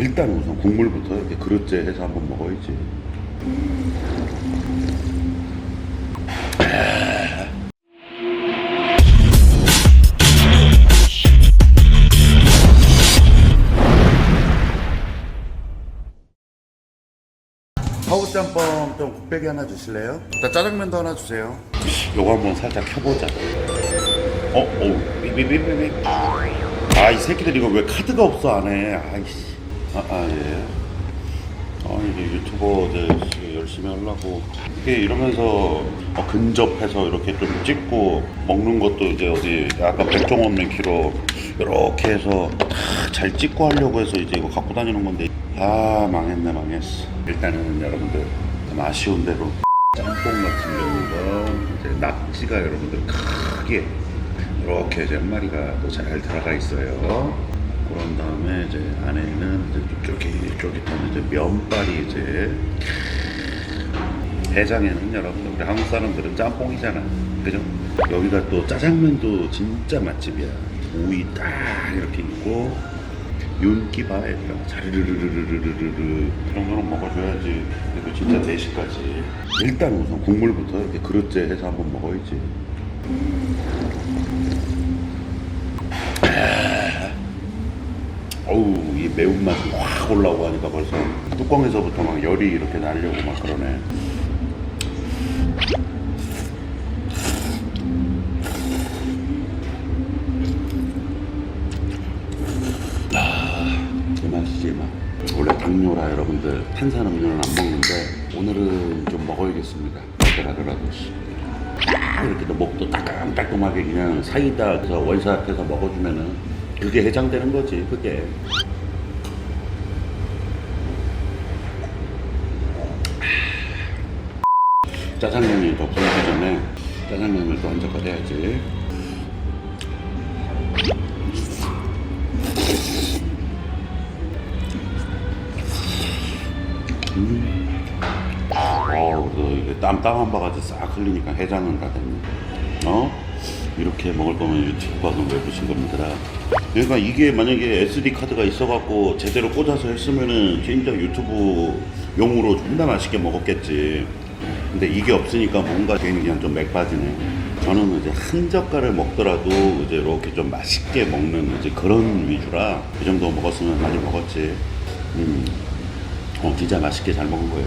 일단 우선 국물부터 이렇게 그릇째 해서 한번 먹어야지. 파우짬뽕 좀 곱빼기 하나 주실래요? 나 짜장면도 하나 주세요. 요거 한번 살짝 켜보자. 어, 어, 삐삐삐삐삐. 아, 이 새끼들 이거 왜 카드가 없어 안에? 아이씨. 아, 아 예. 아 이게 유튜버 이제 열심히 하려고 이게 이러면서 어, 근접해서 이렇게 좀 찍고 먹는 것도 이제 어디 약간 백종 없는 키로 이렇게 해서 다잘 찍고 하려고 해서 이제 이거 갖고 다니는 건데 아 망했네 망했어 일단은 여러분들 좀 아쉬운 대로 짬뽕 같은 경우가 이제 낙지가 여러분들 크게 이렇게 이제 한 마리가 또 잘 들어가 있어요. 그런 다음에 이제 쫄깃쫄깃한 이제 면발이 이제 해장에는 여러분들 우리 한국 사람들은 짬뽕이잖아, 그죠? 여기가 또 짜장면도 진짜 맛집이야. 오이 딱 이렇게 있고 윤기 봐 얘들아 자르르르르르르르 이런 거는 먹어줘야지. 그래도 진짜 대식까지. 일단 우선 국물부터 이렇게 그릇째 해서 한번 먹어야지 어우 이 매운맛이 확 올라오고 하니까 벌써 뚜껑에서부터 막 열이 이렇게 나려고 막 그러네. 그 맛이지 맛. 원래 당뇨라 여러분들 탄산 음료는 안 먹는데 오늘은 좀 먹어야겠습니다. 하더라도. 딱 이렇게 또 목도 따끔따끔하게 그냥 사이다 그래서 원샷해서 먹어주면은 그게 해장되는 거지 그게. 짜장면이 더 불기 전에 짜장면을 또 한 젓갈 해야지. 어우, 그 이게 땀땀 한 바가지 싹 흘리니까 해장은 다 됐네. 어? 이렇게 먹을 거면 유튜브 방은 왜 보신 겁니다. 그러니까 이게 만약에 SD 카드가 있어갖고 제대로 꽂아서 했으면은 진짜 유튜브 용으로 존나 맛있게 먹었겠지. 근데 이게 없으니까 뭔가 괜히 그냥 좀 맥 빠지네. 저는 이제 한 젓갈을 먹더라도 이제 이렇게 좀 맛있게 먹는 이제 그런 위주라 이 정도 먹었으면 많이 먹었지. 음, 어, 진짜 맛있게 잘 먹은 거예요.